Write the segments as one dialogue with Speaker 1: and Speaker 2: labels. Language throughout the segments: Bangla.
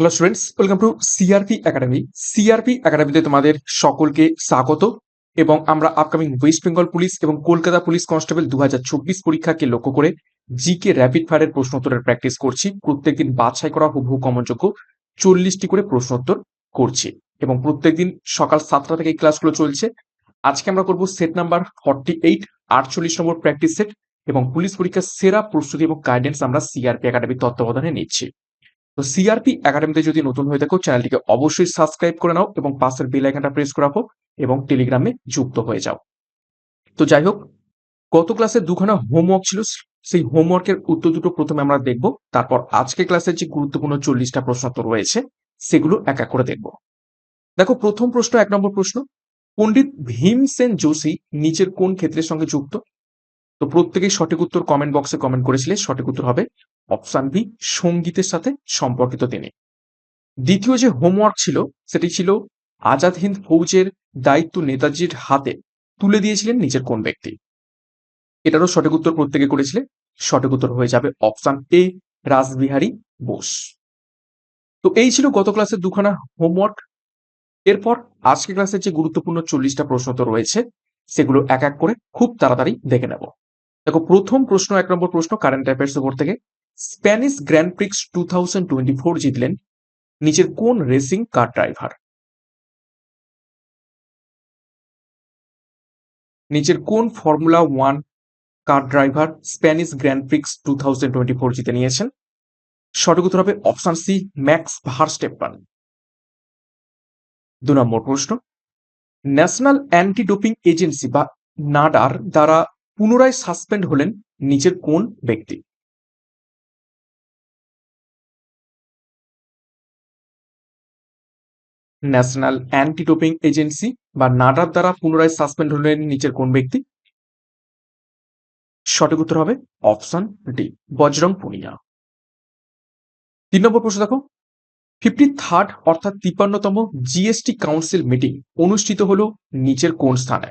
Speaker 1: Hello students welcome to CRP academy CRP একাডেমিতে তোমাদের সকলকে স্বাগত এবং আমরা আপকামিং ওয়েস্ট বেঙ্গল পুলিশ এবং কলকাতা পুলিশ কনস্টেবল দু পরীক্ষাকে লক্ষ্য করে জিকে র্যাপিড ফায়ারের প্রশ্নোত্তরের প্র্যাকটিস করছি। প্রত্যেকদিন বাছাই করা হুবহু কমনযোগ্য চল্লিশটি করে প্রশ্নোত্তর করছি এবং প্রত্যেকদিন সকাল সাতটা থেকে এই ক্লাসগুলো চলছে। আজকে আমরা করব সেট নাম্বার ফর্টি এইট আটচল্লিশ নম্বর প্র্যাকটিস সেট এবং পুলিশ পরীক্ষার সেরা প্রস্তুতি এবং গাইডেন্স আমরা সিআরপি একাডেমির তত্ত্বাবধানে নিচ্ছি। তো সিআরপি একাডেমিতে যদি নতুন হয়ে থাকো, চ্যানেলটিকে অবশ্যই সাবস্ক্রাইব করে নাও এবং পাশের বেল আইকনটা প্রেস করে রাখো এবং টেলিগ্রামে যুক্ত হয়ে যাও। তো যাই হোক, গত ক্লাসে দুখানা হোমওয়ার্ক ছিল। সেই হোমওয়ার্কের উত্তর দুটো প্রথমে আমরা দেখব, তারপর আজকে ক্লাসের যে গুরুত্বপূর্ণ চল্লিশটা প্রশ্নোত্তর রয়েছে, সেগুলো এক এক করে দেখব। দেখো, প্রথম প্রশ্ন, এক নম্বর প্রশ্ন, পণ্ডিত ভীমসেন যোশী নিচের কোন ক্ষেত্রের সঙ্গে যুক্ত? তো প্রত্যেকেই সঠিক উত্তর কমেন্ট বক্সে কমেন্ট করেছিলে, সঠিক উত্তর হবে অপশান বি, সঙ্গীতের সাথে সম্পর্কিত তিনি। দ্বিতীয় যে হোমওয়ার্ক ছিল, সেটি ছিল আজাদ হিন্দ ফৌজের দায়িত্ব নেতাজির হাতে তুলে দিয়েছিলেন নিজের কোন ব্যক্তি। এটারও সঠিক উত্তর প্রত্যেকে করেছিলেন সঠিক উত্তর হয়ে যাবে অপশান এ, রাসবিহারী বোস। তো এই ছিল গত ক্লাসের দুখানা হোমওয়ার্ক। এরপর আজকে ক্লাসের যে গুরুত্বপূর্ণ চল্লিশটা প্রশ্ন তো রয়েছে, সেগুলো এক এক করে খুব তাড়াতাড়ি দেখে নেব। দেখো, প্রথম প্রশ্ন, এক নম্বর প্রশ্ন কারেন্ট অ্যাফেয়ার্স উপর থেকে। Spanish Grand Prix two thousand twenty four জিতলেন নিচের কোন রেসিং কার ড্রাইভার? নিচের কোন formula one car driver Spanish Grand Prix two thousand twenty four জিতে নিয়েছেন? সঠিক উত্তর হবে অপশন সি, ম্যাক্স ভারস্টেপান দু নম্বর প্রশ্ন, ন্যাশনাল অ্যান্টি ডোপিং এজেন্সি বা নাডার দ্বারা পুনরায় সাসপেন্ড হলেন নিচের কোন ব্যক্তি? ন্যাশনাল অ্যান্টি ডোপিং এজেন্সি বা নাডার দ্বারা পুনরায় সাসপেন্ড হলেন নিচের কোন ব্যক্তি? সঠিক উত্তর হবে অপশন ডি, বজরং পুনিয়া। তিন নম্বর প্রশ্ন দেখো। ফিফটি থার্ড অর্থাৎ তিপ্পান্নতম জিএসটি কাউন্সিল মিটিং অনুষ্ঠিত হলো নিচের কোন স্থানে?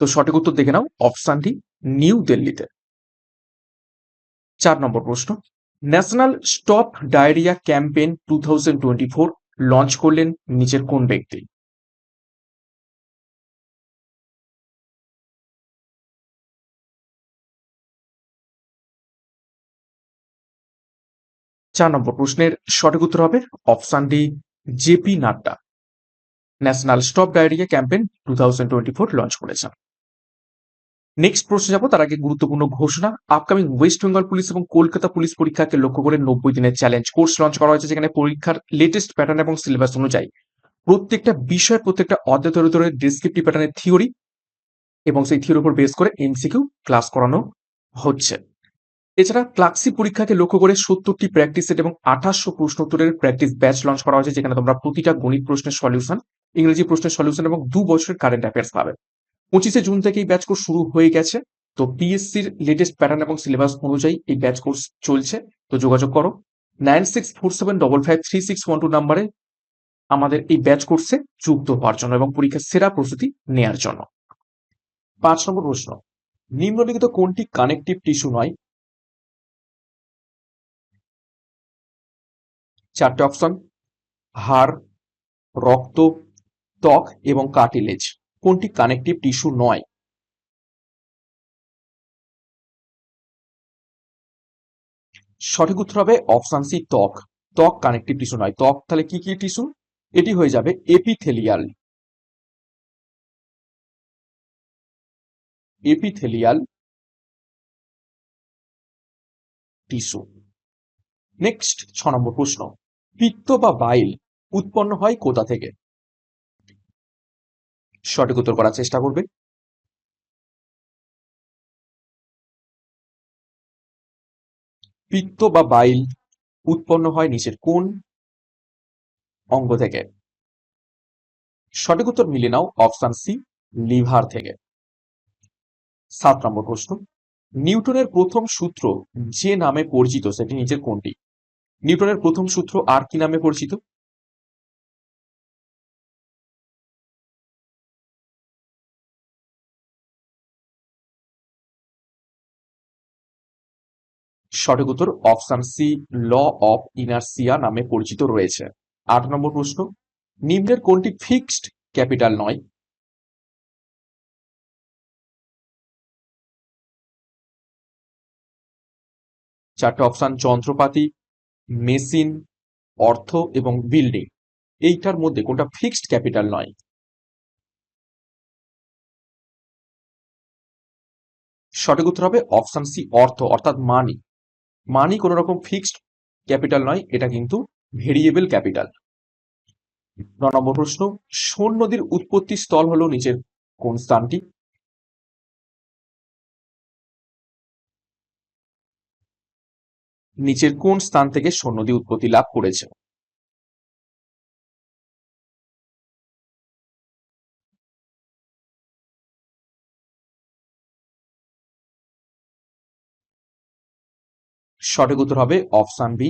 Speaker 1: তো সঠিক উত্তর দেখে নাও অপশানটি নিউ দিল্লিতে। চার নম্বর প্রশ্ন, national stop diarrhoea campaign to launch করলেন নিচের কোন ব্যক্তি? চার নম্বর প্রশ্নের সঠিক উত্তর হবে option D JP Nadda. National stop diarrhoea campaign to launch করেছেন। নেক্সট প্রশ্ন যাব, তার আগে গুরুত্বপূর্ণ ঘোষণা। আপকামিং ওয়েস্ট বেঙ্গল পুলিশ এবং কলকাতা পুলিশ পরীক্ষাকে লক্ষ্য করে নব্বই দিনের চ্যালেঞ্জ কোর্স লঞ্চ করা হয়েছে যেখানে পরীক্ষার লেটেস্ট প্যাটার্ন এবং সিলেবাস অনুযায়ী। প্রত্যেকটা বিষয় প্রত্যেকটা অধ্যায় ধরে ধরে ডিসক্রিপটিভ প্যাটার্নের থিওরি এবং সেই থিওরির উপর বেস করে এমসিকিউ ক্লাস করানো হচ্ছে। এছাড়া ক্লাক্সি পরীক্ষাকে লক্ষ্য করে সত্তরটি প্র্যাকটিস সেট এবং আঠাশশো প্রশ্নোত্তরের প্র্যাকটিস ব্যাচ লঞ্চ করা হয়েছে, যেখানে তোমরা প্রতিটা গণিত প্রশ্নের সলিউশন ইংরেজি প্রশ্নের সলিউশন এবং দু বছরের কারেন্ট অ্যাফেয়ার্স পাবে। পঁচিশে জুন থেকে এই ব্যাচ কোর্স শুরু হয়ে গেছে। তো পিএসসির লেটেস্ট প্যাটার্ন এবং সিলেবাস অনুযায়ী এই ব্যাচ কোর্স চলছে। তো যোগাযোগ করো। Nine six four seven double five three six one two নাম্বারে আমাদের এই ব্যাচ কোর্সে যুক্ত হওয়ার জন্য এবং পরীক্ষার সেরা প্রস্তুতি নেয়ার জন্য। পাঁচ নম্বর প্রশ্ন। নিম্নলিখিত কোনটি কানেকটিভ টিস্যু নয়? চারটে অপশন হাড়, রক্ত, ত্বক এবং কার্টিলেজ কোনটি কানেকটিভ টিস্যু নয়? সঠিক উত্তর হবে অপশন সি ত্বক। ত্বক কানেকটিভ টিস্যু নয়। ত্বক তাহলে কি কি টিস্যু এটি হয়ে যাবে এপিথেলিয়াল এপিথেলিয়াল টিস্যু নেক্সট ছ নম্বর প্রশ্ন। পিত্ত বা বাইল উৎপন্ন হয় কোথা থেকে? সঠিক উত্তর করার চেষ্টা করবে। পিত্ত বা বাইল উৎপন্ন হয় নিচের কোন অঙ্গ থেকে? সঠিক উত্তর মিলে নাও অপশন সি, লিভার থেকে। সাত নম্বর প্রশ্ন, নিউটনের প্রথম সূত্র যে নামে পরিচিত, সেটি নিচের কোনটি? নিউটনের প্রথম সূত্র আর কি নামে পরিচিত? সঠিক উত্তর option C, law of inertia নামে পরিচিত রয়েছে। আট নম্বর প্রশ্ন, নিম্নের কোনটি ফিক্সড ক্যাপিটাল নয়? চারটে অপশান, যন্ত্রপাতি, মেশিন, অর্থ এবং বিল্ডিং। এইটার মধ্যে কোনটা ফিক্সড ক্যাপিটাল নয়? সঠিক উত্তর হবে অপশন সি, অর্থ, অর্থাৎ মানি মানি কোনো রকম ফিক্সড ক্যাপিটাল নয়, এটা কিন্তু ভেরিয়েবল ক্যাপিটাল ন নম্বর প্রশ্ন সোন নদীর উৎপত্তি স্থল হলো নিচের কোন স্থানটি? নিচের কোন স্থান থেকে সোন নদী উৎপত্তি লাভ করেছে? সঠিক উত্তর হবে অপশন বি,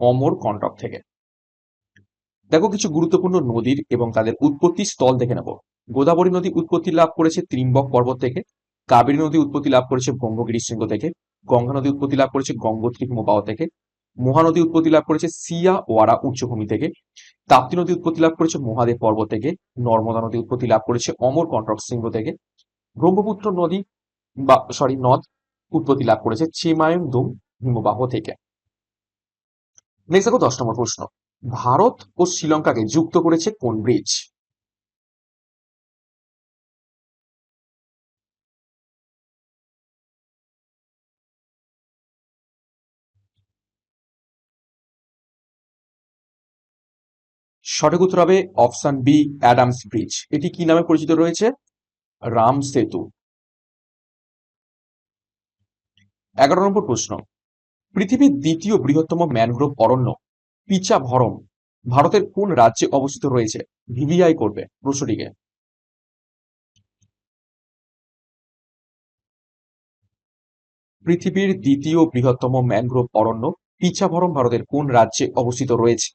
Speaker 1: অমর কন্টক থেকে। দেখো কিছু গুরুত্বপূর্ণ নদীর এবং তাদের উৎপত্তি স্থল দেখে নেব। গোদাবরী নদী উৎপত্তি লাভ করেছে ত্রিম্বক পর্বত থেকে, কাবেরী নদী উৎপত্তি লাভ করেছে ব্রহ্মগিরি শৃঙ্গ থেকে, গঙ্গা নদী উৎপত্তি লাভ করেছে গঙ্গোত্রী হিমবাহ থেকে মহানদী উৎপত্তি লাভ করেছে সিয়া ওয়ারা উচ্চভূমি থেকে, তাপ্তি নদী উৎপত্তি লাভ করেছে মহাদেব পর্বত থেকে, নর্মদা নদী উৎপত্তি লাভ করেছে অমর কন্টক শৃঙ্গ থেকে, ব্রহ্মপুত্র নদী বা সরি নদ উৎপত্তি লাভ করেছে চিমায়ুং হিমবাহ থেকে। নেক্সট দেখো দশ নম্বর প্রশ্ন। ভারত ও শ্রীলঙ্কাকে যুক্ত করেছে কোন ব্রিজ সঠিক উত্তর হবে অপশন বি অ্যাডামস ব্রিজ এটি কি নামে পরিচিত রয়েছে? রাম সেতু। এগারো নম্বর প্রশ্ন। পৃথিবীর দ্বিতীয় বৃহত্তম ম্যানগ্রোভ অরণ্য, পিচা ভরম, ভারতের কোন রাজ্যে অবস্থিত রয়েছে? ভিভিআই করবে প্রশ্নটিকে। পৃথিবীর দ্বিতীয় বৃহত্তম ম্যানগ্রোভ অরণ্য পিচাভরম ভারতের কোন রাজ্যে অবস্থিত রয়েছে?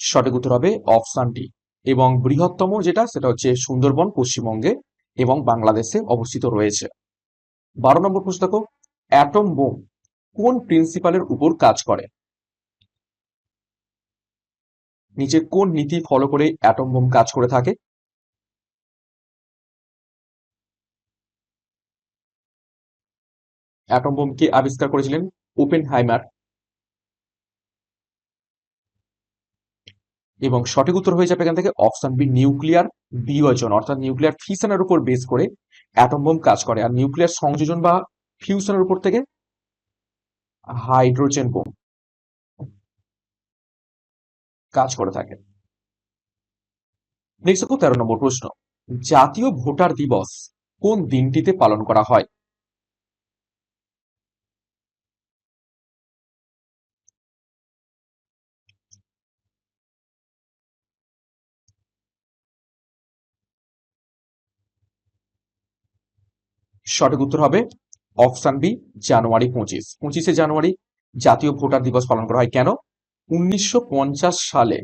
Speaker 1: সঠিক উত্তর হবে অপশন ডি এবং বৃহত্তম যেটা, সেটা হচ্ছে সুন্দরবন পশ্চিমবঙ্গে এবং বাংলাদেশে অবস্থিত রয়েছে। বারো নম্বর প্রশ্ন দেখো, অ্যাটম বোম কোন প্রিন্সিপালের উপর কাজ করে? নিচে কোন নীতি ফলো করে অ্যাটম বোম কাজ করে থাকে? অ্যাটম বোম কে আবিষ্কার করেছিলেন ওপেন হাইমার এবং সঠিক উত্তর হয়ে যাবে এখান থেকে অপশন বি নিউক্লিয়ার বিয়োজন। অর্থাৎ নিউক্লিয়ার ফিশনের উপর বেস করে অ্যাটম বোম কাজ করে। আর নিউক্লিয়ার সংযোজন বা ফিউশনের উপর থেকে হাইড্রোজেন বোম কাজ করে থাকে। নেক্সট তেরো নম্বর প্রশ্ন, জাতীয় ভোটার দিবস কোন দিনটিতে পালন করা হয়? সঠিক উত্তর হবে অপশন বি, জানুয়ারি পঁচিশ। পঁচিশে জানুয়ারি জাতীয় ভোটার দিবস পালন করা হয় কেন? উনিশশো পঞ্চাশ সালে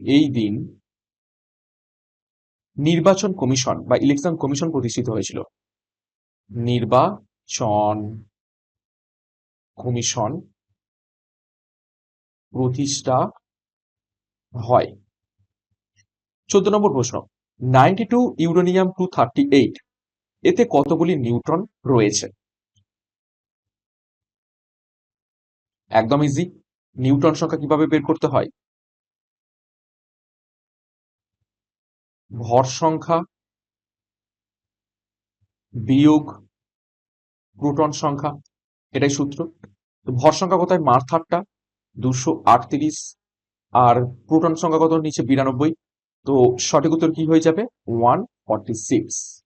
Speaker 1: এই দিন নির্বাচন কমিশন বা ইলেকশন কমিশন প্রতিষ্ঠিত হয়েছিল। নির্বাচন কমিশন প্রতিষ্ঠা হয়। চোদ্দ নম্বর প্রশ্ন, ninety two uranium two thirty eight এতে কতগুলি নিউট্রন রয়েছে? একদম ইজি নিউটন সংখ্যা কীভাবে বের করতে হয়? ভর সংখ্যা বিয়োগ প্রোটন সংখ্যা, এটাই সূত্র। তো ভর সংখ্যা কত হয় মার্থারটা দুশো আটত্রিশ, আর প্রোটন সংখ্যা কত? নিচে বিরানব্বই। তো সঠিক উত্তর কি হয়ে যাবে? One forty six.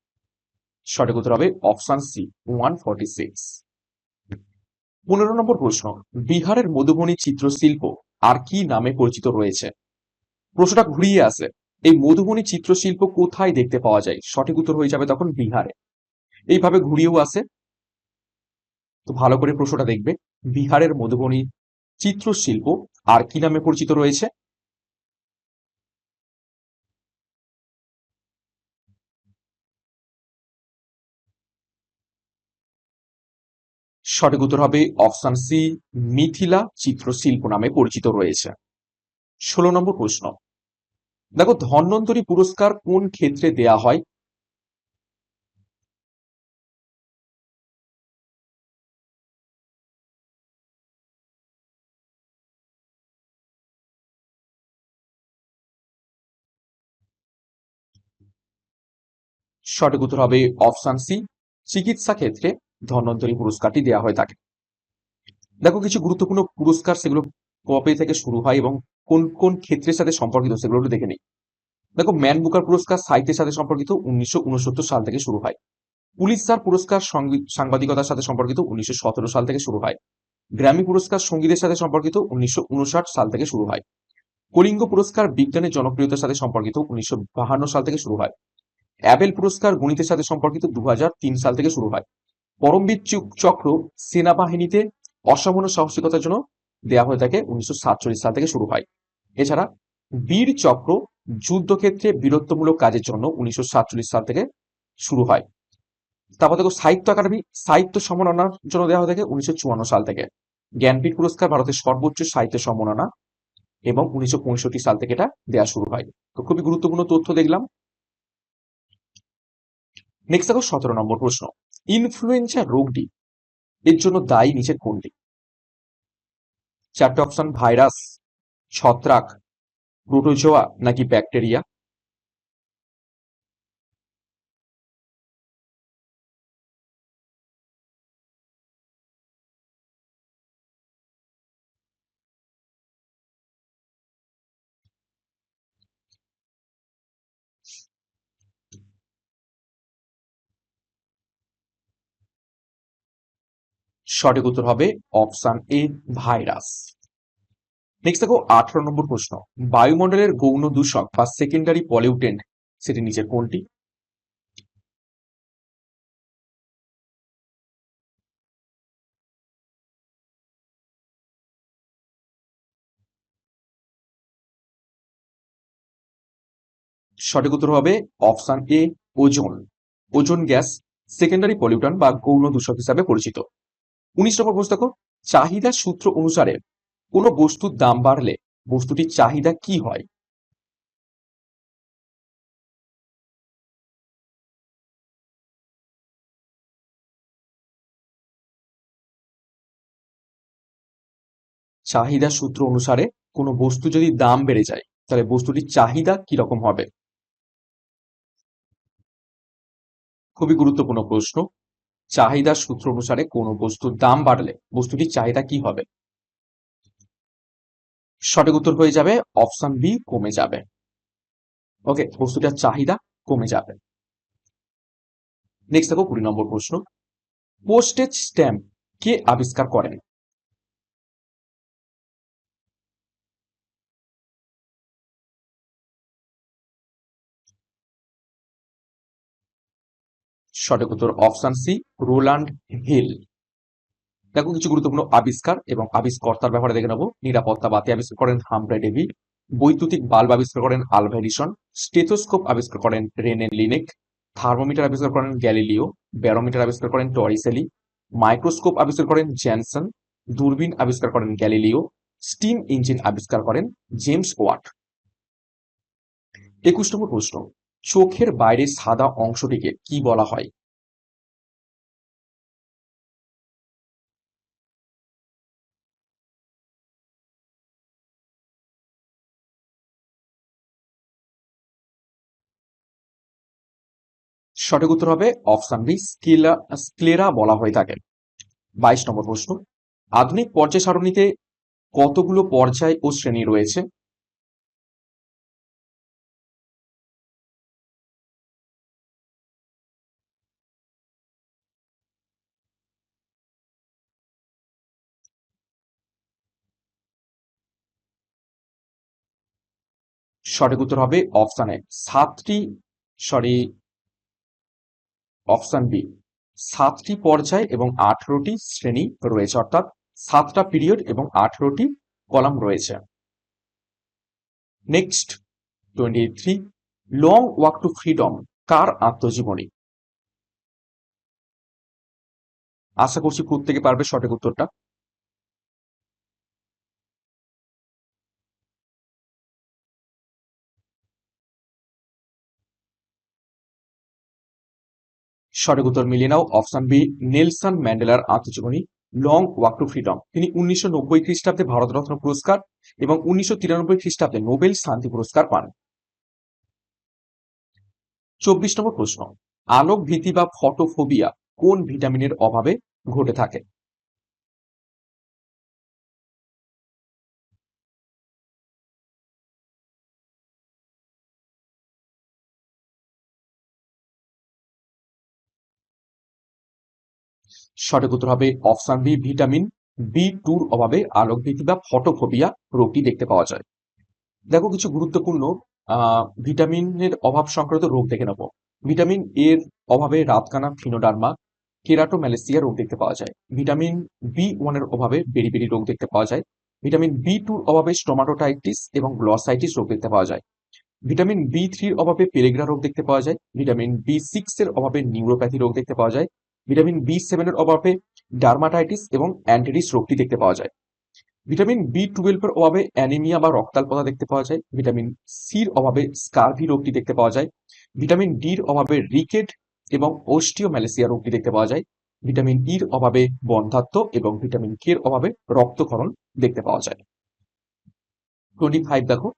Speaker 1: সঠিক উত্তর হবে option C one forty six পনেরো নম্বর প্রশ্ন, বিহারের মধুবনী চিত্রশিল্প আর কি নামে পরিচিত রয়েছে? প্রশ্নটা ঘুরিয়ে আসে, এই মধুবনী চিত্রশিল্প কোথায় দেখতে পাওয়া যায়? সঠিক উত্তর হয়ে যাবে তখন বিহারে। এইভাবে ঘুরিয়েও আসে। তো ভালো করে প্রশ্নটা দেখবে, বিহারের মধুবনী চিত্রশিল্প আর কি নামে পরিচিত রয়েছে? সঠিক উত্তর হবে অপশন সি, মিথিলা চিত্রশিল্প নামে পরিচিত রয়েছে। ষোলো নম্বর প্রশ্ন। দেখো, ধন্বন্তরী পুরস্কার কোন ক্ষেত্রে দেয়া হয়? সঠিক উত্তর হবে অপশন সি, চিকিৎসা ক্ষেত্রে। ধন্বন্তরী পুরস্কারটি দেওয়া হয়ে থাকে দেখো, কিছু গুরুত্বপূর্ণ পুরস্কার সেগুলো কবে থেকে শুরু হয় এবং কোন কোন ক্ষেত্রের সাথে সম্পর্কিত সেগুলো একটু দেখে নিই। দেখো, ম্যান বুকার পুরস্কার সাহিত্যের সাথে সম্পর্কিত উনিশশো উনসত্তর সাল থেকে শুরু হয়। পুলিশার পুরস্কার সাংবাদিকতার সাথে সম্পর্কিত উনিশশো সতেরো সাল থেকে শুরু হয়। গ্র্যামি পুরস্কার সঙ্গীতের সাথে সম্পর্কিত উনিশশো উনষাট সাল থেকে শুরু হয়। কলিঙ্গ পুরস্কার বিজ্ঞানের জনপ্রিয়তার সাথে সম্পর্কিত উনিশশো সাল থেকে শুরু হয়। অ্যাবেল পুরস্কার গণিতের সাথে সম্পর্কিত দু হাজার তিন সাল থেকে শুরু হয়। পরমবীর চক্র সেনাবাহিনীতে অসামান্য সাহসিকতার জন্য দেওয়া হয়ে থাকে উনিশশো সাতচল্লিশ সাল থেকে শুরু হয়। এছাড়া বীর চক্র যুদ্ধক্ষেত্রে বীরত্বমূলক কাজের জন্য উনিশশো সাতচল্লিশ সাল থেকে শুরু হয়। তারপর দেখো সাহিত্য একাডেমি, সাহিত্য সম্মাননার জন্য দেওয়া হয়ে থাকে উনিশশো চুয়ান্ন সাল থেকে। জ্ঞানপীঠ পুরস্কার ভারতের সর্বোচ্চ সাহিত্য সম্মাননা এবং উনিশশো পঁয়ষট্টি সাল থেকে এটা দেওয়া শুরু হয়। তো খুবই গুরুত্বপূর্ণ তথ্য দেখলাম। নেক্সট দেখো সতেরো নম্বর প্রশ্ন। ইনফ্লুয়েঞ্জা রোগটি এর জন্য দায়ী নিচে কোনটি চারটে অপশন ভাইরাস ছত্রাক প্রোটোজোয়া নাকি ব্যাকটেরিয়া সঠিক উত্তর হবে অপশন এ, ভাইরাস। নেক্সট দেখো, আঠারো নম্বর প্রশ্ন। বায়ুমণ্ডলের গৌণ দূষক বা সেকেন্ডারি পলিউটেন্ট সেটি নিচের কোনটি? সঠিক উত্তর হবে option A, ozone. Ozone gas secondary pollutant বা গৌণ দূষক হিসাবে পরিচিত। উনিশ নম্বর প্রশ্ন দেখো চাহিদা সূত্র অনুসারে কোনো বস্তুর দাম বাড়লে বস্তুটির চাহিদা কি হয়? চাহিদা সূত্র অনুসারে কোনো বস্তু যদি দাম বেড়ে যায়, তাহলে বস্তুটির চাহিদা কীরকম হবে? খুবই গুরুত্বপূর্ণ প্রশ্ন। চাহিদার সূত্র অনুসারে কোনো বস্তুর দাম বাড়লে বস্তুটির চাহিদা কি হবে? সঠিক উত্তর হয়ে যাবে অপশন বি, কমে যাবে। ওকে, বস্তুটার চাহিদা কমে যাবে। নেক্সট দেখো কুড়ি নম্বর প্রশ্ন। পোস্টেজ স্ট্যাম্প কে আবিষ্কার করেন? সঠিক উত্তর অপশন সি রোল্যান্ড হিল দেখো, কিছু গুরুত্বপূর্ণ আবিষ্কার এবং আবিষ্কর্তার ব্যাপারে দেখে নেব। নিরাপত্তা বাতি আবিষ্কার করেন হামব্রে ডেভি, বৈদ্যুতিক বাল্ব আবিষ্কার করেন আলভেরিসন স্টেথোস্কোপ আবিষ্কার করেন রেনেন লিনেক, থার্মোমিটার আবিষ্কার করেন গ্যালিলিও, ব্যারোমিটার আবিষ্কার করেন টরিসেলি, মাইক্রোস্কোপ আবিষ্কার করেন জ্যানসন দূরবীন আবিষ্কার করেন গ্যালিলিও, স্টিম ইঞ্জিন আবিষ্কার করেন জেমস ওয়াট। একুশ নম্বর প্রশ্ন। চোখের বাইরে সাদা অংশটিকে কি বলা হয়? সঠিক উত্তর হবে অপশন বি, স্কিলা, স্ক্লেরা বলা হয়ে থাকে। বাইশ নম্বর প্রশ্ন, আধুনিক পর্যায় সারণীতে কতগুলো পর্যায় ও শ্রেণি রয়েছে? সঠিক উত্তর হবে অপশন এ। সাতটি, সরি, অপশন বি। সাতটি পর্যায় এবং আঠেরোটি শ্রেণি রয়েছে, অর্থাৎ সাতটা পিরিয়ড এবং আঠেরোটি কলাম রয়েছে। Next, twenty three, Long Walk to Freedom, কার আত্মজীবনী? আশা করছি প্রত্যেকে পারবে সঠিক উত্তরটা। সঠিক উত্তর মিলিয়ে নাও। অপশন বি, নেলসন ম্যান্ডেলার আত্মজীবনী, লং ওয়াক টু ফ্রিডম। তিনি উনিশশো নব্বই খ্রিস্টাব্দে ভারতরত্ন পুরস্কার এবং উনিশশো তিরানব্বই খ্রিস্টাব্দে নোবেল শান্তি পুরস্কার পান। চব্বিশ নম্বর প্রশ্ন, আলোক ভীতি বা ফটোফোবিয়া কোন ভিটামিনের অভাবে ঘটে থাকে? সঠিক উত্তর হবে অপশন বি ভিটামিন বি টুর অভাবে আলোক ভীতি বা ফটোফোবিয়া রোগটি দেখতে পাওয়া যায়। দেখো কিছু গুরুত্বপূর্ণ ভিটামিনের অভাব সংক্রান্ত রোগ দেখে নেব। ভিটামিন এর অভাবে রাতকানা ফিনোডার্মা, কেরাটোম্যালেসিয়া রোগ দেখতে পাওয়া যায়। ভিটামিন বি ওয়ানের অভাবে বেরিবেরি রোগ দেখতে পাওয়া যায়। ভিটামিন বি টুর অভাবে স্টোমাটোটাইটিস এবং গ্লসাইটিস রোগ দেখতে পাওয়া যায়। ভিটামিন বি থ্রির অভাবে পেরেগ্রা রোগ দেখতে পাওয়া যায়। ভিটামিন বি সিক্স এর অভাবে নিউরোপ্যাথি রোগ দেখতে পাওয়া যায়। ভিটামিন বি সেভেনের অভাবে ডার্মাটাইটিস এবং অ্যান্টিডিস রোগটি দেখতে পাওয়া যায়। ভিটামিন বি টুয়েলভের অভাবে অ্যানিমিয়া বা রক্তাল্পতা দেখতে পাওয়া যায়। ভিটামিন সির অভাবে স্কারভি রোগটি দেখতে পাওয়া যায়। ভিটামিন ডির অভাবে রিকেট এবং ওস্টিওম্যালেসিয়া রোগটি দেখতে পাওয়া যায়। ভিটামিন ইর অভাবে বন্ধাত্ম এবং ভিটামিন কে এর অভাবে রক্তক্ষরণ দেখতে পাওয়া যায়। টোয়েন্টি ফাইভ দেখো।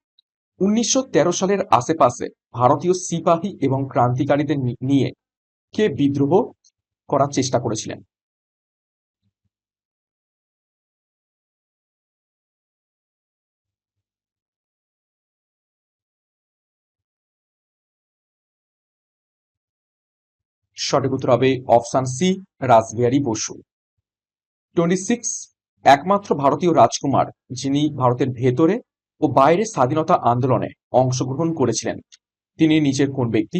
Speaker 1: উনিশশো তেরো সালের আশেপাশে ভারতীয় সিপাহী এবং ক্রান্তিকারীদের নিয়ে কে বিদ্রোহ করার চেষ্টা করেছিলেন। সঠিক উত্তর হবে option C, Rashbehari Bose. Twenty six একমাত্র ভারতীয় রাজকুমার যিনি ভারতের ভেতরে ও বাইরে স্বাধীনতা আন্দোলনে অংশগ্রহণ করেছিলেন। তিনি নিজের কোন ব্যক্তি?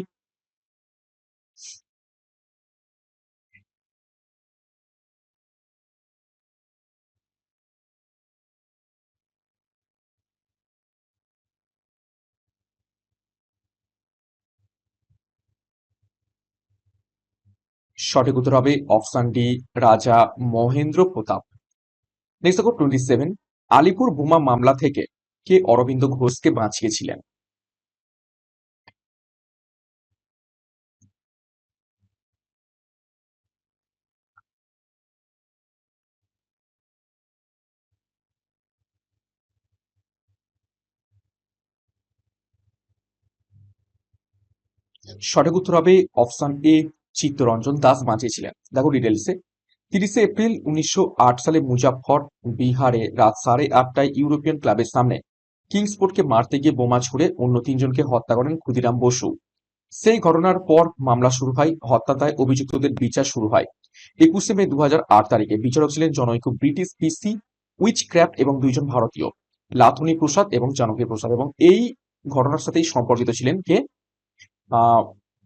Speaker 1: সঠিক উত্তর হবে option D, Raja Mahendra Pratap. Next দেখো টোয়েন্টি সেভেন আলিপুর বোমা মামলা থেকে কে অরবিন্দ ঘোষকে বাঁচিয়েছিলেন? সঠিক উত্তর হবে অপশন এ চিত্তরঞ্জন দাস বাঁচিয়েছিলেন। দেখো ডিটেলসে তিরিশে এপ্রিল উনিশশো আট সালে মুজাফর বিহারে রাত সাড়ে আটটায় ইউরোপিয়ান ক্লাবের সামনে কিংসপোর্টকে মারতে গিয়ে বোমা ছুড়ে অন্য তিনজনকে হত্যা করেন ক্ষুদিরাম বসু। সেই ঘটনার পর মামলা শুরু হয় হত্যা দায় অভিযুক্তদের বিচার শুরু হয়। একুশে মে দু হাজার আট তারিখে বিচারক ছিলেন জনৈক ব্রিটিশ পিসি উইচ ক্র্যাফট এবং দুইজন ভারতীয় লাথুনি প্রসাদ এবং জানকী প্রসাদ। এবং এই ঘটনার সাথেই সম্পর্কিত ছিলেন কে?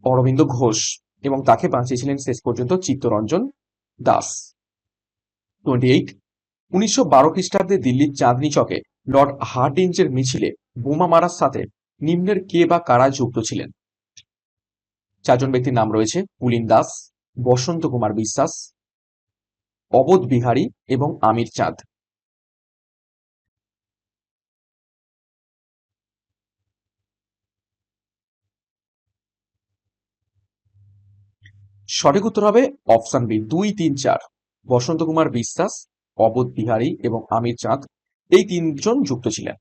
Speaker 1: অরবিন্দ ঘোষ। এবং তাকে বাঁচিয়েছিলেন শেষ পর্যন্ত চিত্তরঞ্জন দাস। টোয়েন্টি এইট উনিশশো বারো খ্রিস্টাব্দে দিল্লির চাঁদনি চকে লর্ড হার্ডিঞ্জের মিছিলে বোমা মারার সাথে নিম্নের কে বা কারা যুক্ত ছিলেন? চারজন ব্যক্তির নাম রয়েছে পুলিন দাস, বসন্ত কুমার বিশ্বাস, অবোধ বিহারী এবং আমির চাঁদ। সঠিক উত্তর হবে অপশন বি, দুই, তিন, চার। বসন্ত কুমার বিশ্বাস, অবোধ বিহারী এবং আমির চাঁদ এই তিনজন যুক্ত ছিলেন।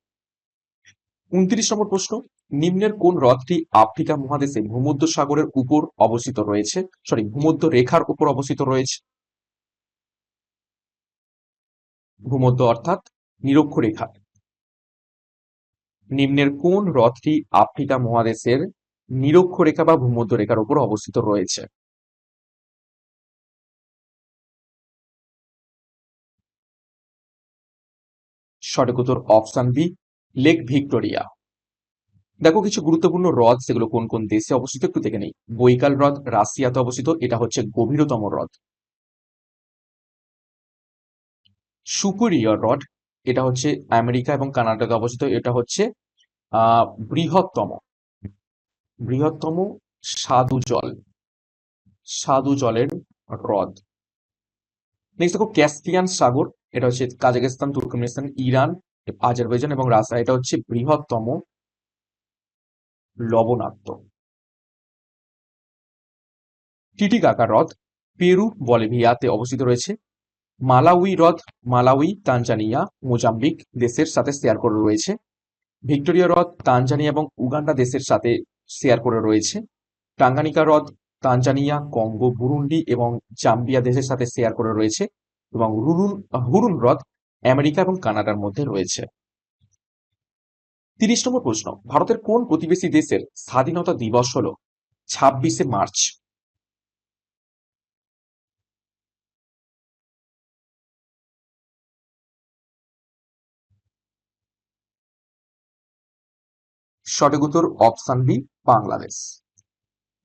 Speaker 1: উনত্রিশ নম্বর প্রশ্ন, নিম্নের কোন হ্রদটি আফ্রিকা মহাদেশে ভূমধ্য সাগরের উপর অবস্থিত রয়েছে? সরি, ভূমধ্য রেখার উপর অবস্থিত রয়েছে। ভূমধ্য অর্থাৎ নিরক্ষরেখা নিম্নের কোন হ্রদটি আফ্রিকা মহাদেশের নিরক্ষরেখা বা ভূমধ্য রেখার উপর অবস্থিত রয়েছে? সঠিক উত্তর অপশন বি লেক ভিক্টোরিয়া দেখো, কিছু গুরুত্বপূর্ণ হ্রদ, সেগুলো কোন কোন দেশে অবস্থিত একটু দেখে নেই। বৈকাল হ্রদ, রাশিয়াতে অবস্থিত, এটা হচ্ছে গভীরতম হ্রদ। সুপিরিয়র হ্রদ, এটা হচ্ছে আমেরিকা এবং কানাডাতে অবস্থিত, এটা হচ্ছে বৃহত্তম। বৃহত্তম স্বাদু জল স্বাদু জলের হ্রদ। নেক্সট দেখো ক্যাসপিয়ান সাগর এটা হচ্ছে কাজাকিস্তান তুর্কমেনিস্তান, ইরান, আজারবাইজান এবং রাশিয়া। এটা হচ্ছে বৃহত্তম লবণাক্ত। টিটিকাকা হ্রদ পেরু, বলিভিয়াতে অবস্থিত রয়েছে। মালাউই হ্রদ, মালাউই, তানজানিয়া, মোজাম্বিক দেশের সাথে শেয়ার করে রয়েছে। ভিক্টোরিয়া হ্রদ, তানজানিয়া এবং উগান্ডা দেশের সাথে শেয়ার করে রয়েছে। টাঙ্গানিকা হ্রদ, তানজানিয়া, কঙ্গো, বুরুন্ডি এবং জাম্বিয়া দেশের সাথে শেয়ার করে রয়েছে। এবং হুরুন হুরুন হ্রদ আমেরিকা এবং কানাডার মধ্যে রয়েছে। তিরিশ নম্বর প্রশ্ন, ভারতের কোন প্রতিবেশী দেশের স্বাধীনতা দিবস হল ছাব্বিশে মার্চ? সঠিক উত্তর option B, Bangladesh.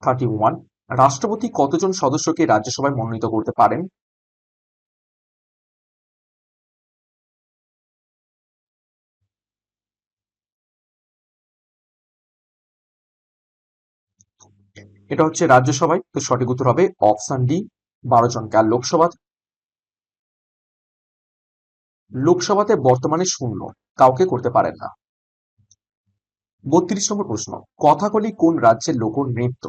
Speaker 1: Thirty one, রাষ্ট্রপতি কতজন সদস্যকে রাজ্যসভায় মনোনীত করতে পারেন? এটা হচ্ছে রাজ্যসভায়, তো সঠিক উত্তর হবে অপশন ডি, বারো জন কার লোকসভা। লোকসভাতে বর্তমানে শূন্য, কাউকে করতে পারেন না। বত্রিশ নম্বর প্রশ্ন, কথাকলি কোন রাজ্যের লোক নৃত্য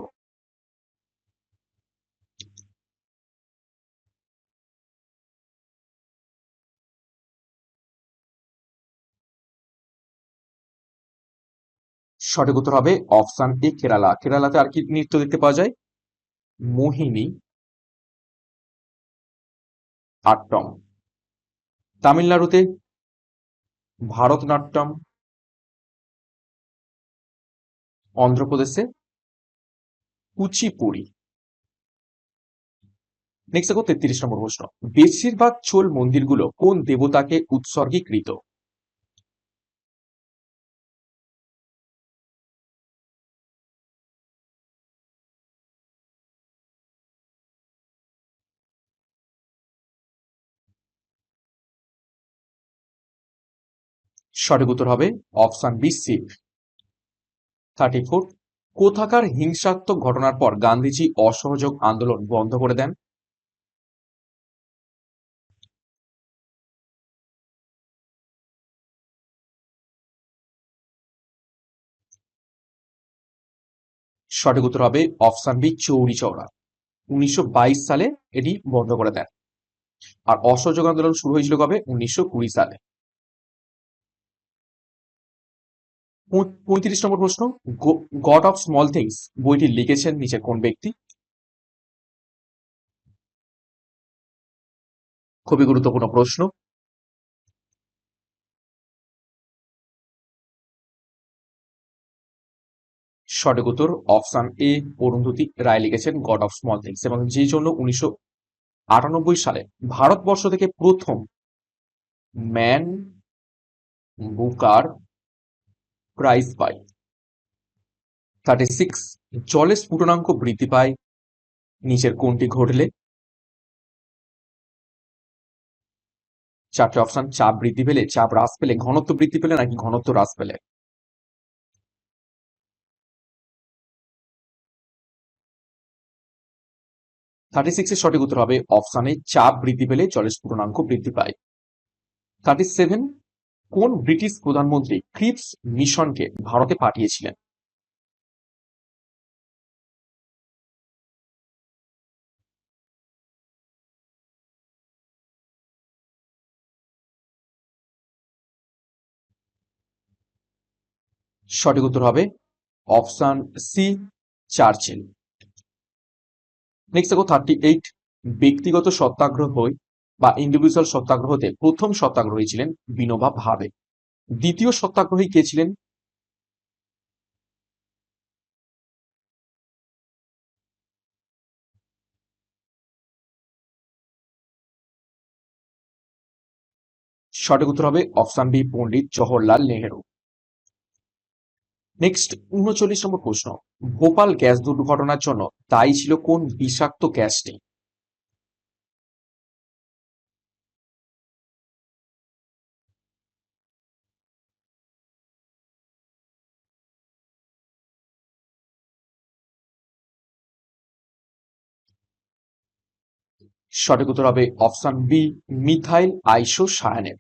Speaker 1: সঠিক উত্তর হবে অপশন এ, কেরালা। কেরালাতে আর কি নৃত্য দেখতে পাওয়া যায়? মোহিনী, আট্টম। তামিলনাড়ুতে ভারতনাট্যম। অন্ধ্রপ্রদেশে কুচিপুড়ি। নেক্সট দেখো তেত্রিশ নম্বর প্রশ্ন। বেশিরভাগ চোল মন্দিরগুলো কোন দেবতাকে উৎসর্গীকৃত? সঠিক উত্তর হবে option B Shiva thirty four. কোথাকার হিংসাত্মক ঘটনার পর গান্ধীজি অসহযোগ আন্দোলন বন্ধ করে দেন? সঠিক উত্তর হবে অপশন বি, চৌরি চৌরা উনিশশো সালে এটি বন্ধ করে দেন। আর অসহযোগ আন্দোলন শুরু হয়েছিল কবে? উনিশশো কুড়ি সালে। পঁয়ত্রিশ নম্বর প্রশ্ন গড অফ স্মল থিংস বইটি লিখেছেন নিচে কোন ব্যক্তি? খুবই গুরুত্বপূর্ণ প্রশ্ন। সঠিক উত্তর অপশন এ অরুন্ধতী রায় লিখেছেন গড অফ স্মল থিংস এবং যে জন্য উনিশশো আটানব্বই সালে ভারতবর্ষ থেকে প্রথম ম্যান বুকার প্রাইজ পায় থার্টি সিক্স জলের স্ফুটনাঙ্ক বৃদ্ধি পায়, নিচের কোনটি ঘটলে? চারটে অপশন চাপ বৃদ্ধি পেলে, চাপ হ্রাস পেলে, ঘনত্ব বৃদ্ধি পেলে নাকি ঘনত্ব হ্রাস পেলে? থার্টি সিক্স এর সঠিক উত্তর হবে অপশানে চাপ বৃদ্ধি পেলে জলের স্ফুটনাঙ্ক বৃদ্ধি পায়। থার্টি সেভেন কোন ব্রিটিশ প্রধানমন্ত্রী ক্রিপস মিশনকে ভারতে পাঠিয়েছিলেন? সঠিক উত্তর হবে অপশন সি, চার্চিল। নেক্সট দেখো থার্টি এইট ব্যক্তিগত সত্যাগ্রহ বা ইন্ডিভিজুয়াল সত্যাগ্রহতে প্রথম সত্যাগ্রহী ছিলেন বিনোবা ভাবে। দ্বিতীয় সত্যাগ্রহী কে ছিলেন? সঠিক উত্তর হবে option B, Pandit Jawaharlal Nehru. Next, উনচল্লিশ নম্বর প্রশ্ন। ভোপাল গ্যাস দুর্ঘটনার জন্য দায়ী ছিল কোন বিষাক্ত গ্যাসটি? সঠিক উত্তর হবে option B, methyl isocyanate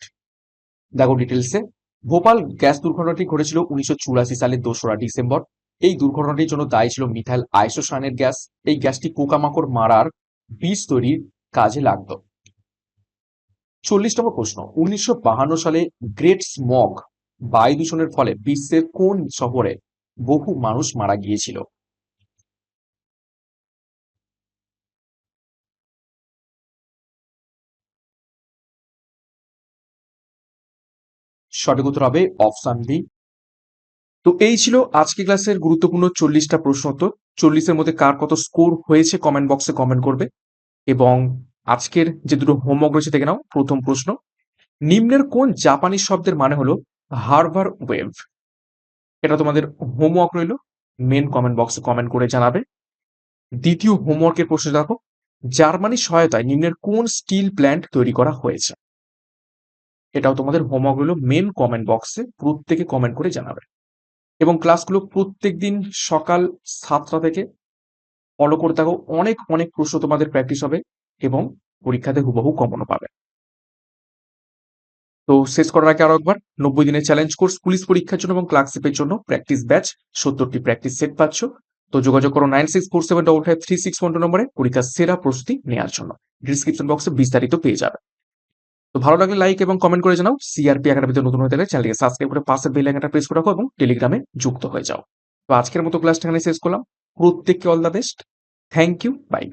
Speaker 1: দেখো ডিটেলসে ভোপাল গ্যাস দুর্ঘটনাটি ঘটেছিল উনিশশো চুরাশি সালের দোসরা ডিসেম্বর। এই দুর্ঘটনাটির জন্য দায়ী ছিল মিথাইল আইসোসায়ানের গ্যাস। এই গ্যাসটি পোকামাকড় মারার বীজ তৈরির কাজে লাগতো। চল্লিশ নম্বর প্রশ্ন, উনিশশো সালে গ্রেট স্মগ বায়ু দূষণের ফলে বিশ্বের কোন শহরে বহু মানুষ মারা গিয়েছিল? সঠিক উত্তর হবে অপশন বি তো এই ছিল আজকে ক্লাসের গুরুত্বপূর্ণ চল্লিশটা প্রশ্ন উত্তর। চল্লিশের মধ্যে কার কত স্কোর হয়েছে কমেন্ট বক্সে কমেন্ট করবে। এবং আজকের যে দুটো হোমওয়ার্ক রয়েছে দেখে নাও, প্রথম প্রশ্ন। নিম্নের কোন জাপানি শব্দের মানে হলো হারবার ওয়েভ? এটা তোমাদের হোমওয়ার্ক রইল মেন কমেন্ট বক্সে কমেন্ট করে জানাবে। দ্বিতীয় হোমওয়ার্কের প্রশ্ন দেখো, জার্মানির সহায়তায় নিম্নের কোন স্টিল প্ল্যান্ট তৈরি করা হয়েছে? এটাও তোমাদের হোমওয়ার্ক রইল মেন কমেন্ট বক্সে প্রত্যেকে কমেন্ট করে জানাবে। এবং ক্লাসগুলো প্রত্যেক দিন সকাল সাতটা থেকে ফলো করে থাকো, অনেক অনেক প্রশ্ন তোমাদের প্র্যাকটিস হবে এবং পরীক্ষাতে হুবহু কমনও পাবে। তো শেষ করার আগে আরও একবার, নব্বই দিনের চ্যালেঞ্জ কোর্স পুলিশ পরীক্ষার জন্য এবং ক্লার্কশিপের জন্য প্র্যাকটিস ব্যাচ সত্তরটি প্র্যাকটিস সেট পাচ্ছ। তো যোগাযোগ করো nine six four seven double five three six one two নম্বরে, পরীক্ষার সেরা প্রস্তুতি নেওয়ার জন্য। ডিসক্রিপশন বক্সে বিস্তারিত পেয়ে যাবে। তো ভালো লাগলে লাইক এবং কমেন্ট করে জানাও। সিআরপি একাডেমিতে নতুন হয়ে থাকলে চ্যানেলকে সাবস্ক্রাইব করে পাশের বেল আইকনটা প্রেস করে রাখো এবং টেলিগ্রামে যুক্ত হয়ে যাও। তো আজকের মতো ক্লাসটা এখানে শেষ করলাম। প্রত্যেককে all the best thank you bye